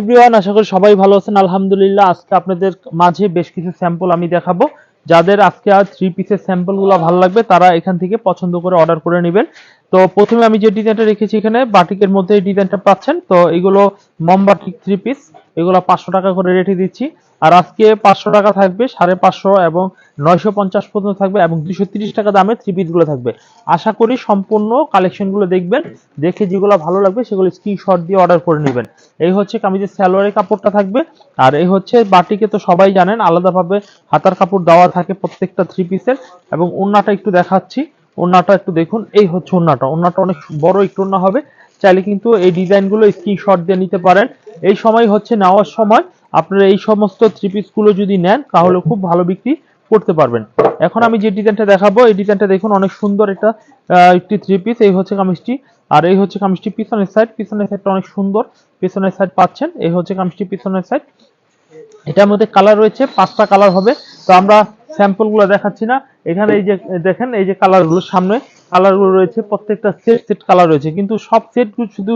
Everyone আশা করি সবাই ভালো আছেন। আলহামদুলিল্লাহ, আজকে আপনাদের মাঝে বেশ কিছু স্যাম্পল আমি দেখাবো। যাদের আজকে আর থ্রি পিসের স্যাম্পলগুলো ভালো লাগবে, তারা এখান থেকে পছন্দ করে অর্ডার করে নেবেন। তো প্রথমে আমি যে ডিজাইনটা রেখেছি এখানে, বাটিকের মধ্যে এই ডিজাইনটা পাচ্ছেন। তো এগুলো মম বাটিক থ্রি পিস এগুলো পাঁচশো টাকা করে রেটে দিচ্ছি। আর আজকে পাঁচশো টাকা থাকবে, সাড়ে পাঁচশো এবং নয়শো পঞ্চাশ পর্যন্ত থাকবে এবং দুশো তিরিশ টাকা দামে থ্রি পিসগুলো থাকবে। আশা করি সম্পূর্ণ কালেকশনগুলো দেখবেন, দেখে যেগুলো ভালো লাগবে সেগুলো স্ক্রিনশট দিয়ে অর্ডার করে নেবেন। এই হচ্ছে কামিজের সালোয়ারের কাপড়টা থাকবে, আর এই হচ্ছে বাটিকে তো সবাই জানেন, আলাদাভাবে হাতার কাপড় দেওয়া থাকে প্রত্যেকটা থ্রি পিসের এবং ওন্নাটা একটু দেখাচ্ছি ওন্নাটা একটু দেখুন, এই হচ্ছে ওন্নাটা ওন্নাটা অনেক বড় একটু ওন্না হবে। চাইলে কিন্তু এই ডিজাইনগুলো স্ক্রিনশট দিয়ে নিতে পারেন। এই সময় হচ্ছে নেওয়ার সময়। আপনারা এই সমস্ত থ্রি পিসগুলো যদি নেন তাহলে খুব ভালো বিক্রি করতে পারবেন। এখন আমি যে ডিজাইনটা দেখাবো এই ডিজাইনটা দেখুন অনেক সুন্দর আহ, একটি থ্রি পিস এই হচ্ছে কামিজটি। আর এই হচ্ছে কামিজটি পিছনের সাইড পিছনের সাইডটা অনেক সুন্দর। পিছনের সাইড পাচ্ছেন। এই হচ্ছে কামিজটি পিছনের সাইড এটার মধ্যে কালার রয়েছে পাঁচটা কালার হবে। তো আমরা স্যাম্পলগুলো দেখাচ্ছি না। এখানে এই যে দেখেন এই যে কালারগুলো সামনে। কালারগুলো রয়েছে, প্রত্যেকটা সেট সেট কালার রয়েছে। কিন্তু সব সেটগুলো শুধু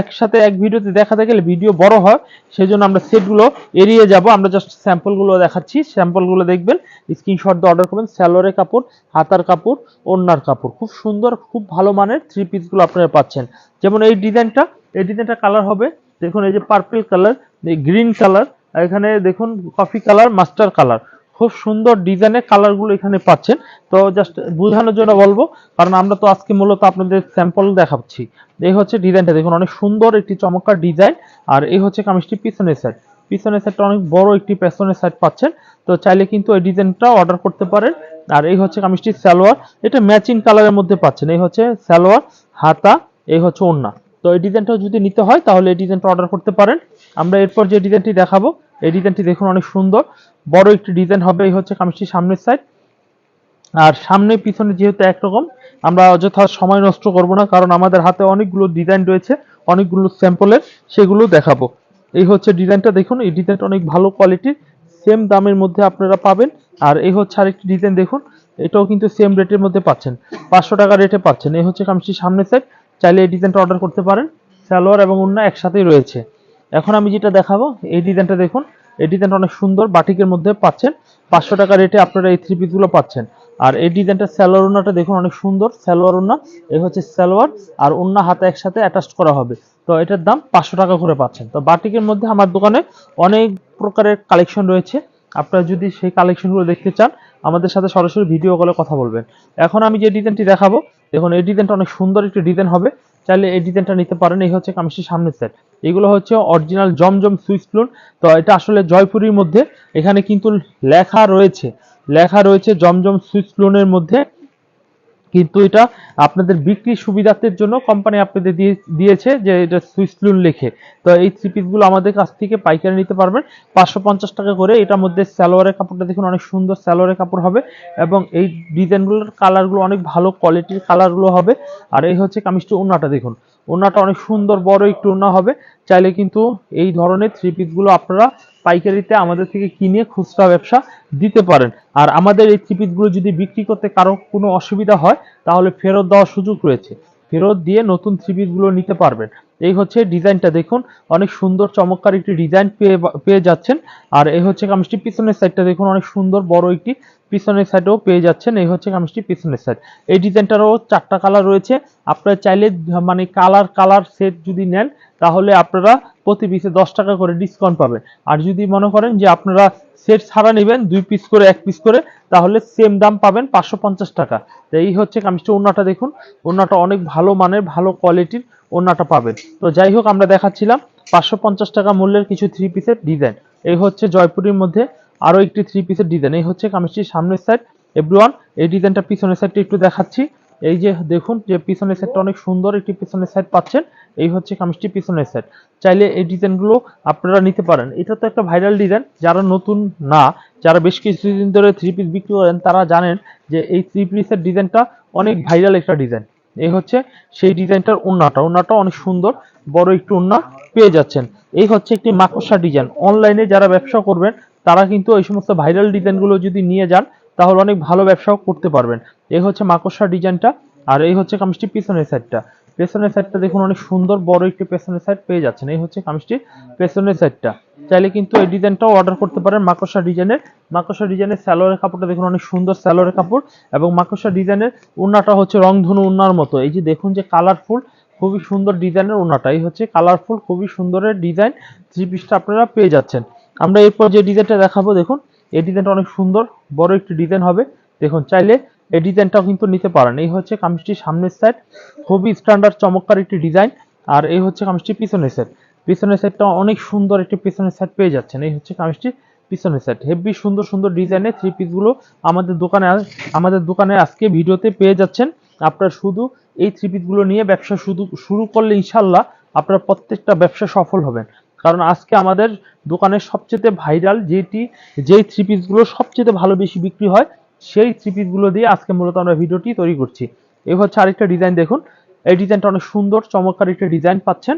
একসাথে এক ভিডিওতে দেখাতে গেলে ভিডিও বড় হয় সেই জন্য আমরা সেটগুলো এড়িয়ে যাব। আমরা জাস্ট স্যাম্পলগুলো দেখাচ্ছি। স্যাম্পলগুলো দেখবেন স্ক্রিনশট দিয়ে অর্ডার করবেন স্যালোয়ারের কাপড়, হাতার কাপড়, ওড়নার কাপড়। খুব সুন্দর, খুব ভালো মানের থ্রি পিসগুলো আপনারা পাচ্ছেন। যেমন এই ডিজাইনটা এই ডিজাইনটা কালার হবে, দেখুন এই যে পার্পল কালার গ্রিন কালার এখানে দেখুন কফি কালার মাস্টার কালার খুব সুন্দর ডিজাইনের কালারগুলো এখানে পাচ্ছেন। তো জাস্ট বোঝানোর জন্য বলব, কারণ আমরা তো আজকে মূলত আপনাদের স্যাম্পল দেখাচ্ছি। এই হচ্ছে ডিজাইনটা দেখুন অনেক সুন্দর একটি চমৎকার ডিজাইন আর এই হচ্ছে কামিজটি পিছনের সাইড পিছনের সাইডটা অনেক বড় একটি পেছনের সাইড পাচ্ছেন। তো চাইলে কিন্তু এই ডিজাইনটা অর্ডার করতে পারেন। আর এই হচ্ছে কামিজটি সালোয়ার, এটা ম্যাচিং কালারের মধ্যে পাচ্ছেন। এই হচ্ছে সালোয়ার, হাতা, এই হচ্ছে ওড়না। তো এই ডিজাইনটা যদি নিতে হয়, তাহলে এই ডিজাইনটা অর্ডার করতে পারেন। আমরা এরপর যে ডিজাইনটি দেখাবো এই ডিজাইনটি দেখুন অনেক সুন্দর। বড় একটি ডিজাইন হবে, এই হচ্ছে কামিজটি সামনের সাইড আর সামনে পিছনে যেহেতু একরকম, আমরা অযথা সময় নষ্ট করব না, কারণ আমাদের হাতে অনেকগুলো ডিজাইন রয়েছে, অনেকগুলো স্যাম্পলের, সেগুলো দেখাবো। এই হচ্ছে ডিজাইনটা দেখুন, এই ডিজাইনটা অনেক ভালো কোয়ালিটির সেম দামের মধ্যে আপনারা পাবেন। আর এই হচ্ছে আরেকটি ডিজাইন দেখুন, এটাও কিন্তু সেম রেটের মধ্যে পাচ্ছেন, পাঁচশো টাকা রেটে পাচ্ছেন। এই হচ্ছে কামিজটি সামনের সাইড চাইলে এই ডিজাইনটা অর্ডার করতে পারেন। সালোয়ার এবং অন্য একসাথেই রয়েছে। এখন আমি যেটা দেখাবো, এই ডিজাইনটা দেখুন, এই ডিজাইনটা অনেক সুন্দর, বাটিকের মধ্যে পাচ্ছেন। পাঁচশো টাকা রেটে আপনারা এই থ্রি পিসগুলো পাচ্ছেন। আর এই ডিজাইনটা সালোয়ার ওনাটা দেখুন, অনেক সুন্দর, সালোয়ার ওনা এই হচ্ছে সালোয়ার, আর ওন্না হাতে একসাথে অ্যাটাচ করা হবে। তো এটার দাম পাঁচশো টাকা করে পাচ্ছেন। তো বাটিকের মধ্যে আমার দোকানে অনেক প্রকারের কালেকশন রয়েছে। আপনারা যদি সেই কালেকশনগুলো দেখতে চান, আমাদের সাথে সরাসরি ভিডিও কলে কথা বলবেন। এখন আমি যে ডিজাইনটি দেখাবো, দেখুন, এই ডিজাইনটা অনেক সুন্দর একটি ডিজাইন হবে। চাইলে এই ডিজাইনটা নিতে পারেন। এই হচ্ছে কামিজটির সামনের সেট এগুলো হচ্ছে অরিজিনাল জমজম সুইচ ফ্লুন তো এটা আসলে জয়পুরীর মধ্যে। এখানে কিন্তু লেখা রয়েছে। লেখা রয়েছে জমজম সুইচ ফ্লুনের মধ্যে কিন্তু এটা আপনাদের বিক্রির সুবিধার্থের জন্য কোম্পানি আপনাদের দিয়ে, দিয়েছে যে এটা সুইস ফ্লুন লেখে। তো এই থ্রি পিসগুলো আমাদের কাছ থেকে পাইকারি নিতে পারবেন। পাঁচশো পঞ্চাশ টাকা করে এটার মধ্যে সালোয়ারের কাপড়টা দেখুন, অনেক সুন্দর সালোয়ারের কাপড় হবে এবং এই ডিজাইনগুলোর কালারগুলো অনেক ভালো কোয়ালিটির কালারগুলো হবে। আর এই হচ্ছে কামিজটি ওনাটা দেখুন। ওনাটা অনেক সুন্দর, বড় একটু ওনা হবে। চাইলে কিন্তু এই ধরনের থ্রি পিসগুলো আপনারা পাইকারিতে আমাদের থেকে কিনে খুচরা ব্যবসা দিতে পারেন। আর আমাদের এই থ্রি যদি বিক্রি করতে কারও কোনো অসুবিধা হয়, তাহলে ফেরত দেওয়ার সুযোগ রয়েছে। ফেরত দিয়ে নতুন থ্রি পিসগুলো নিতে পারবেন। এই হচ্ছে ডিজাইনটা দেখুন। অনেক সুন্দর, চমৎকার একটি ডিজাইন পেয়ে পেয়ে যাচ্ছেন। আর এই হচ্ছে কামিজটি পিছনের সাইডটা দেখুন, অনেক সুন্দর, বড় একটি পিছনের সাইডেও পেয়ে যাচ্ছেন। এই হচ্ছে কামিজটি পিছনের সাইড এই ডিজাইনটারও চারটা কালার রয়েছে। আপনারা চাইলে মানে কালার কালার সেট যদি নেন, তাহলে আপনারা প্রতি পিসে দশ টাকা করে ডিসকাউন্ট পাবেন। আর যদি মনে করেন যে আপনারা সেট ছাড়া নেবেন, দুই পিস করে, এক পিস করে, তাহলে সেম দাম পাবেন পাঁচশো পঞ্চাশ টাকা। তো এই হচ্ছে কামিজটা ওনাটা দেখুন। ওনাটা অনেক ভালো মানের, ভালো কোয়ালিটির ওনাটা পাবেন। তো যাই হোক, আমরা দেখাচ্ছিলাম পাঁচশো পঞ্চাশ টাকা মূল্যের কিছু থ্রি পিসের ডিজাইন এই হচ্ছে জয়পুরের মধ্যে আরও একটি থ্রি পিসের ডিজাইন এই হচ্ছে কামিজটির সামনের সাইড এভরিওয়ান এই ডিজাইনটা পিছনের সাইডটা একটু দেখাচ্ছি। এই যে দেখুন যে পিছনের সাইডটা অনেক সুন্দর একটি পিছনের সাইড পাচ্ছেন এই হচ্ছে কামিজটি পিছনের সাইড। চাইলে এই ডিজাইনগুলো আপনারা নিতে পারেন। এটা তো একটা ভাইরাল ডিজাইন যারা নতুন না যারা বেশ কিছুদিন ধরে থ্রি পিস বিক্রি করেন তারা জানেন যে এই থ্রি পিসের ডিজাইনটা অনেক ভাইরাল একটা ডিজাইন। এই হচ্ছে সেই ডিজাইনটার ওন্নাটা। ওন্নাটা অনেক সুন্দর বড় একটু ওন্না পেয়ে যাচ্ছেন। এই হচ্ছে একটি মাকড়সা ডিজাইন। অনলাইনে যারা ব্যবসা করবেন তারা কিন্তু এই সমস্ত ভাইরাল ডিজাইনগুলো যদি নিয়ে যান তাহলে অনেক ভালো ব্যবসাও করতে পারবেন। এই হচ্ছে মাকড়সা ডিজাইনটা, আর এই হচ্ছে কামিজটি পিছনের সাইডটা পেছনের সাইডটা দেখুন, অনেক সুন্দর বড় একটি পেছনের সাইড পেয়ে যাচ্ছেন। এই হচ্ছে কামিজটির পেছনের সাইডটা চাইলে কিন্তু এই ডিজাইনটাও অর্ডার করতে পারেন মাকড়সা ডিজাইনের। মাকড়সা ডিজাইনের স্যালোয়ারের কাপড়টা দেখুন, অনেক সুন্দর স্যালোয়ারের কাপড়, এবং মাকড়সা ডিজাইনের উন্নাটা হচ্ছে রংধনু উন্নার মতো। এই যে দেখুন যে কালারফুল খুবই সুন্দর ডিজাইনের উন্নাটা। এই হচ্ছে কালারফুল খুবই সুন্দরের ডিজাইন। থ্রি পিসটা আপনারা পেয়ে যাচ্ছেন। আমরা এরপর যে ডিজাইনটা দেখাবো, দেখুন, এই ডিজাইনটা অনেক সুন্দর, বড় একটি ডিজাইন হবে। দেখুন, চাইলে এই ডিজাইনটাও কিন্তু নিতে পারেন। এই হচ্ছে কামিজটির সামনের সাইড খুবই স্ট্যান্ডার্ড চমৎকার একটি ডিজাইন। আর এই হচ্ছে কামিজটির পিছনের সাইড পিছনের সাইডটা অনেক সুন্দর একটি পিছনের সাইড পেয়ে যাচ্ছেন। এই হচ্ছে কামিজটির পিছনের সাইড হেভি সুন্দর সুন্দর ডিজাইনের থ্রি পিসগুলো আমাদের দোকানে আমাদের দোকানে আজকে ভিডিওতে পেয়ে যাচ্ছেন। আপনারা শুধু এই থ্রি পিসগুলো নিয়ে ব্যবসা শুধু শুরু করলে ইনশাল্লাহ আপনার প্রত্যেকটা ব্যবসা সফল হবেন। কারণ আজকে আমাদের দোকানের সবচেয়ে ভাইরাল যেটি যেই থ্রি পিসগুলো সবচেয়ে ভালো বেশি বিক্রি হয় সেই থ্রি পিসগুলো দিয়ে আজকে মূলত আমরা ভিডিওটি তৈরি করছি। এই হচ্ছে আরেকটা ডিজাইন দেখুন। এই ডিজাইনটা অনেক সুন্দর, চমৎকার একটা ডিজাইন পাচ্ছেন।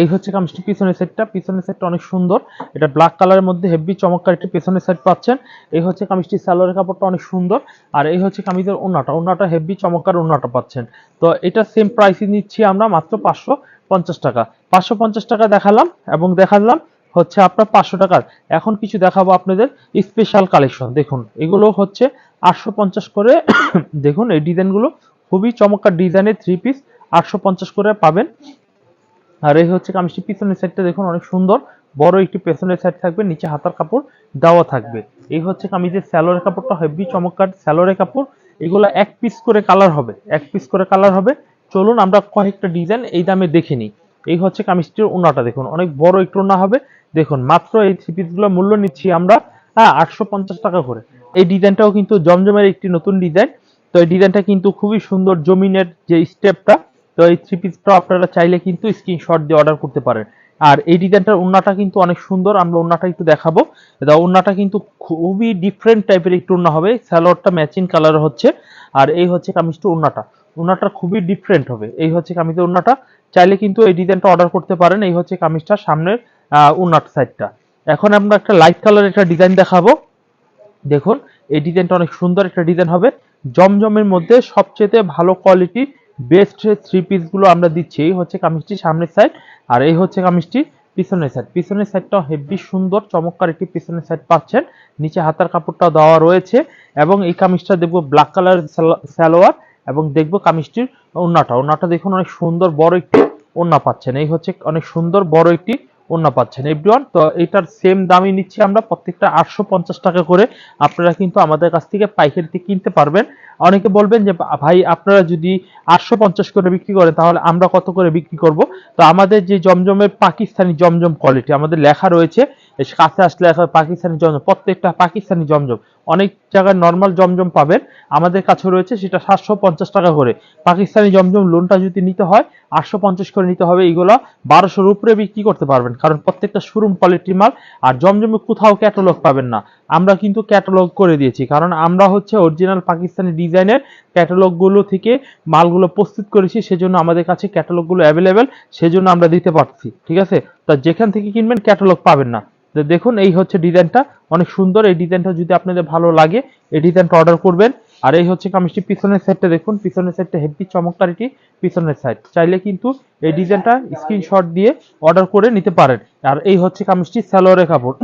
এই হচ্ছে কামিজটি পিছনের সেটটা পিছনের সেটটা অনেক সুন্দর। এটা ব্ল্যাক কালারের মধ্যে হেভি চমৎকার একটি পিছনের সেট পাচ্ছেন। এই হচ্ছে কামিজটি সালোয়ারের কাপড়টা অনেক সুন্দর। আর এই হচ্ছে কামিজের ওনাটা ওনাটা হেভি চমৎকার ওনাটা পাচ্ছেন। তো এটা সেম প্রাইসে নিচ্ছি আমরা মাত্র পাঁচশো পঞ্চাশ টাকা। পাঁচশো পঞ্চাশ টাকা দেখালাম এবং দেখালাম হচ্ছে আপনার পাঁচশো টাকার। এখন কিছু দেখাবো আপনাদের স্পেশাল কালেকশন দেখুন, এগুলো হচ্ছে আটশো পঞ্চাশ করে, দেখুন, এই ডিজাইনগুলো খুবই চমৎকার ডিজাইনের থ্রি পিস আটশো পঞ্চাশ করে পাবেন। আর এই হচ্ছে কামিজটি পিছনের সাইডটা দেখুন, অনেক সুন্দর। বড় একটি পেছনের সাইড থাকবে, নিচে হাতার কাপড় দেওয়া থাকবে। এই হচ্ছে কামিজের স্যালোরের কাপড়টা, হেভি চমৎকার স্যালোরের কাপড়। এগুলো এক পিস করে কালার হবে, এক পিস করে কালার হবে। চলুন, আমরা কয়েকটা ডিজাইন এই দামে দেখে নিই। এই হচ্ছে কামিজটির ওনাটা দেখুন, অনেক বড় একটু ওনা হবে। দেখুন, মাত্র এই থ্রি পিসগুলো মূল্য নিচ্ছি আমরা হ্যাঁ আটশো পঞ্চাশ টাকা করে। এই ডিজাইনটাও কিন্তু জমজমের একটি নতুন ডিজাইন। তো এই ডিজাইনটা কিন্তু খুবই সুন্দর জমিনের যে স্টেপটা তো এই থ্রি পিসটা আপনারা চাইলে কিন্তু স্ক্রিনশট দিয়ে অর্ডার করতে পারেন। আর এই ডিজাইনটার ওন্নাটা কিন্তু অনেক সুন্দর। আমরা ওন্নাটা একটু দেখাবো। এটা ওন্নাটা কিন্তু খুবই ডিফারেন্ট টাইপের একটু ওন্না হবে। স্যালোয়ারটা ম্যাচিং কালার হচ্ছে। আর এই হচ্ছে কামিজটা ওন্নাটা ওন্নাটা খুবই ডিফারেন্ট হবে। এই হচ্ছে কামিজের ওন্নাটা চাইলে কিন্তু এই ডিজাইনটা অর্ডার করতে পারেন। এই হচ্ছে কামিজটার সামনের ওন্নাট সাইডটা এখন আমরা একটা লাইট কালার একটা ডিজাইন দেখাবো। দেখুন, এই ডিজাইনটা অনেক সুন্দর একটা ডিজাইন হবে। জমজমের মধ্যে সবচেয়ে ভালো কোয়ালিটি বেস্ট থ্রি পিসগুলো আমরা দিচ্ছি, এই হচ্ছে কামিজটি সামনের সাইড আর এই হচ্ছে কামিজটি পিছনের সাইড পিছনের সাইডটা হেভি সুন্দর, চমৎকার একটি পিছনের সাইড পাচ্ছেন। নিচে হাতার কাপড়টা দেওয়া রয়েছে। এবং এই কামিজটা দেখব ব্ল্যাক কালার সালোয়ার। এবং দেখব কামিজটির ওন্নাটা। ওন্নাটা দেখুন অনেক সুন্দর বড় একটি ওন্না পাচ্ছেন। এই হচ্ছে অনেক সুন্দর বড় একটি ওন্না পাচ্ছেন। এভরিওয়ান, তো এটার সেম দামই নিচ্ছি আমরা। প্রত্যেকটা আটশো পঞ্চাশ টাকা করে আপনারা কিন্তু আমাদের কাছ থেকে পাইকারিতে কিনতে পারবেন। অনেকে বলবেন যে, ভাই, আপনারা যদি আটশো পঞ্চাশ করে বিক্রি করেন, তাহলে আমরা কত করে বিক্রি করব? তো আমাদের যে জমজমের পাকিস্তানি জমজম কোয়ালিটি আমাদের লেখা রয়েছে। কাছে আসলে পাকিস্তানি জমজম, প্রত্যেকটা পাকিস্তানি জমজম। অনেক জায়গায় নর্মাল জমজম পাবেন। আমাদের কাছে রয়েছে, সেটা সাতশো পঞ্চাশ টাকা করে। পাকিস্তানি জমজম লোনটা যদি নিতে হয়, আটশো পঞ্চাশ করে নিতে হবে এইগুলো। বারোশোর উপরে বিক্রি করতে পারবেন, কারণ প্রত্যেকটা শোরুম কোয়ালিটির মাল, আর জমজমে কোথাও ক্যাটালগ পাবেন না। আমরা কিন্তু ক্যাটালগ করে দিয়েছি, কারণ আমরা হচ্ছে অরিজিনাল পাকিস্তানি ডিজাইনের ক্যাটালগুলো থেকে মালগুলো প্রস্তুত করেছি, সেজন্য আমাদের কাছে ক্যাটালগুলো অ্যাভেলেবেল সেজন্য আমরা দিতে পারছি, ঠিক আছে? তা যেখান থেকে কিনবেন ক্যাটালগ পাবেন না। দেখুন, এই হচ্ছে ডিজাইনটা। অনেক সুন্দর এই ডিজাইনটা যদি আপনাদের ভালো লাগে, এই ডিজাইনটা অর্ডার করবেন। আর এই হচ্ছে কামিজটি পিছনের সাইডটা দেখুন, পিছনের সাইডটা হেভি চমৎকার এটি পিছনের সাইড চাইলে কিন্তু এই ডিজাইনটা স্ক্রিনশট দিয়ে অর্ডার করে নিতে পারেন। আর এই হচ্ছে কামিজটি স্যালোয়ারের কাপড়।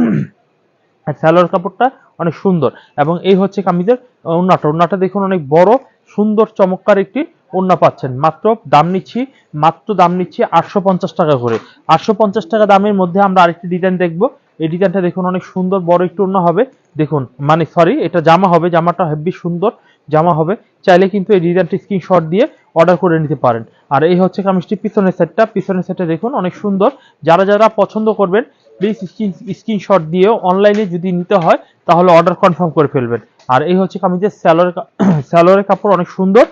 আর সালোয়ার কাপড়টা অনেক সুন্দর। এবং এই হচ্ছে কামিজের ওড়নাটা। ওড়নাটা দেখুন অনেক বড়, সুন্দর, চমৎকার একটি ওড়না পাচ্ছেন। মাত্র দাম নিচ্ছি, মাত্র দাম নিচ্ছি আটশো পঞ্চাশ টাকা করে। আটশো পঞ্চাশ টাকা দামের মধ্যে আমরা আরেকটি ডিজাইন দেখব। এই ডিজাইনটা দেখুন, অনেক সুন্দর, বড় একটু অন্য হবে। দেখুন মানে সরি এটা জামা হবে, জামাটা হেভি সুন্দর, জামা হবে। চাইলে কিন্তু এই ডিজাইনটি স্ক্রিনশট দিয়ে অর্ডার করে নিতে পারেন। আর এই হচ্ছে কামিজটি পিছনের সেটটা পিছনের সেটটা দেখুন, অনেক সুন্দর। যারা যারা পছন্দ করবেন প্লিজ স্ক্রিন স্ক্রিনশট দিয়েও অনলাইনে যদি নিতে হয়, তাহলে অর্ডার কনফার্ম করে ফেলবেন। আর এই হচ্ছে কামিজের স্যালোয়ার স্যালোয়ারের কাপড় অনেক সুন্দর।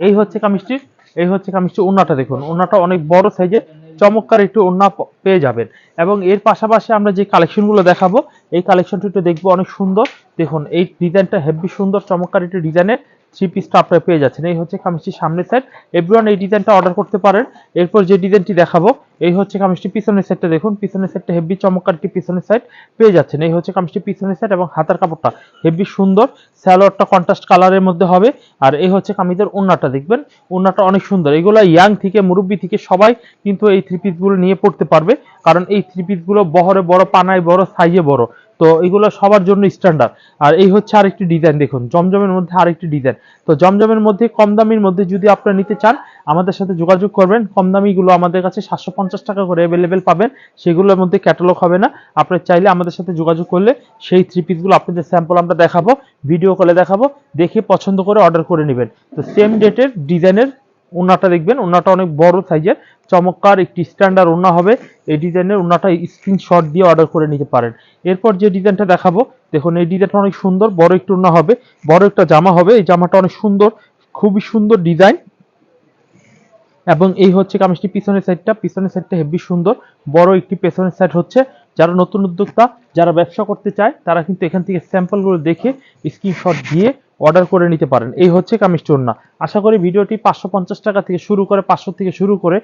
এই হচ্ছে কামিজটির, এই হচ্ছে কামিজটি ওন্নাটা দেখুন। ওন্নাটা অনেক বড় সাইজের চমৎকার একটু অন্য পেয়ে যাবেন। এবং এর পাশাপাশি আমরা যে কালেকশনগুলো দেখাবো, এই কালেকশনটি একটু দেখব অনেক সুন্দর। দেখুন, এই ডিজাইনটা হেভি সুন্দর, চমৎকার একটি ডিজাইনের থ্রি পিসটা আপনারা পেয়ে যাচ্ছেন। এই হচ্ছে কামিজটির সামনের সাইড এভরিওয়ান এই ডিজাইনটা অর্ডার করতে পারেন। এরপর যে ডিজাইনটি দেখাবো, এই হচ্ছে কামিজটি পিছনের সাইডটা দেখুন। পিছনের সাইডটা হেভি চমৎকার একটি পিছনের সাইড পেয়ে যাচ্ছেন। এই হচ্ছে কামিজটি পিছনের সাইড এবং হাতার কাপড়টা হেভি সুন্দর। স্যালোয়ারটা কন্ট্রাস্ট কালারের মধ্যে হবে। আর এই হচ্ছে কামিজের ওন্নাটা দেখবেন? ওন্নাটা অনেক সুন্দর। এগুলো ইয়াং থেকে, মুরব্বী থেকে সবাই কিন্তু এই থ্রি পিসগুলো নিয়ে পড়তে পারবে। কারণ এই থ্রি পিসগুলো বহরে বড়, পানায় বড় সাইজে বড়। তো এগুলো সবার জন্য স্ট্যান্ডার্ড আর এই হচ্ছে আরেকটি ডিজাইন দেখুন, জমজমের মধ্যে আরেকটি ডিজাইন তো জমজমের মধ্যে, কম দামির মধ্যে যদি আপনারা নিতে চান, আমাদের সাথে যোগাযোগ করবেন। কম দামিগুলো আমাদের কাছে সাতশো পঞ্চাশ টাকা করে অ্যাভেলেবেল পাবেন। সেগুলোর মধ্যে ক্যাটালগ হবে না। আপনারা চাইলে আমাদের সাথে যোগাযোগ করলে সেই থ্রি পিসগুলো আপনাদের স্যাম্পল আমরা দেখাবো ভিডিও কলে দেখাবো, দেখে পছন্দ করে অর্ডার করে নেবেন। তো সেম ডেটের ডিজাইনের ওনাটা দেখবেন ওনাটা অনেক বড় সাইজের, চমৎকার একটি স্ট্যান্ডার্ড ওনা হবে। এই ডিজাইনের ওনাটা স্ক্রিনশট দিয়ে অর্ডার করে নিতে পারেন। এরপর যে ডিজাইনটা দেখাবো, দেখুন এই ডিজাইনটা অনেক সুন্দর, বড় একটু ওনা হবে, বড় একটা জামা হবে, এই জামাটা অনেক সুন্দর, খুবই সুন্দর ডিজাইন এবং এই হচ্ছে কামিজটি পিছনের সাইডটা পিছনের সাইডটা হেভি সুন্দর, বড় একটি পেছনের সাইড হচ্ছে। যারা নতুন উদ্যোক্তা, যারা ব্যবসা করতে চায়, তারা কিন্তু এখান থেকে স্যাম্পলগুলো দেখে স্ক্রিনশট দিয়ে অর্ডার করে নিতে পারেন। এই হচ্ছে কামিজটি ওড়না আশা করি ভিডিওটি পাঁচশো পঞ্চাশ টাকা থেকে শুরু করে, পাঁচশো থেকে শুরু করে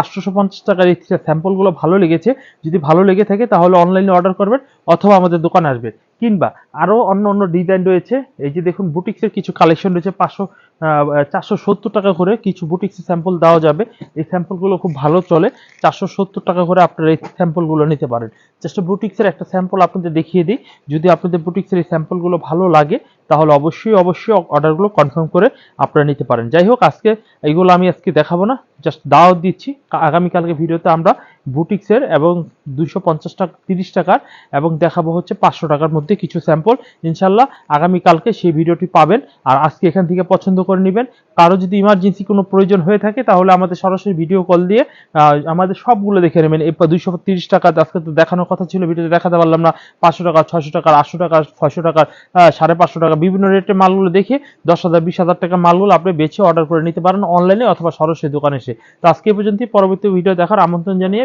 আটশোশো পঞ্চাশ টাকার এই স্যাম্পলগুলো ভালো লেগেছে। যদি ভালো লেগে থাকে তাহলে অনলাইনে অর্ডার করবেন অথবা আমাদের দোকানে আসবেন। কিংবা আরও অন্য অন্য ডিজাইন রয়েছে। এই যে দেখুন বুটিক্সের কিছু কালেকশন রয়েছে, পাঁচশো চারশো সত্তর টাকা করে কিছু বুটিক্সের স্যাম্পল দেওয়া যাবে। এই স্যাম্পলগুলো খুব ভালো চলে। চারশো সত্তর টাকা করে আপনারা এই স্যাম্পলগুলো নিতে পারেন। চেষ্টা বুটিক্সের একটা স্যাম্পল আপনাদের দেখিয়ে দিই। যদি আপনাদের বুটিক্সের এই স্যাম্পলগুলো ভালো লাগে, তাহলে অবশ্যই অবশ্যই অর্ডারগুলো কনফার্ম করে আপনারা নিতে পারেন। যাই হোক, আজকে এইগুলো আমি আজকে দেখাবো না। জাস্ট দাওয়াত দিচ্ছি। আগামীকালকে ভিডিওতে আমরা বুটিক্সের এবং দুশো পঞ্চাশ টাকা, তিরিশ টাকার এবং দেখাবো হচ্ছে পাঁচশো টাকার মধ্যে কিছু স্যাম্পল। ইনশাল্লাহ আগামীকালকে সেই ভিডিওটি পাবেন। আর আজকে এখান থেকে পছন্দ করে নেবেন। কারও যদি ইমার্জেন্সি কোনো প্রয়োজন হয়ে থাকে, তাহলে আমাদের সরাসরি ভিডিও কল দিয়ে আমাদের সবগুলো দেখে নেবেন। এই দুইশো তিরিশ টাকা, আজকে তো দেখানোর কথা ছিল, ভিডিওতে দেখাতে পারলাম না। পাঁচশো টাকা, ছয়শো টাকার আটশো টাকা, ছয়শো টাকার সাড়ে পাঁচশো টাকা, বিভিন্ন রেটের মালগুলো দেখে দশ হাজার, বিশ হাজার টাকার মালগুলো আপনি বেছে অর্ডার করে নিতে পারেন অনলাইনে অথবা সরাসরি দোকানে এসে। তো আজকে পর্যন্ত পরবর্তী ভিডিও দেখার আমন্ত্রণ জানিয়ে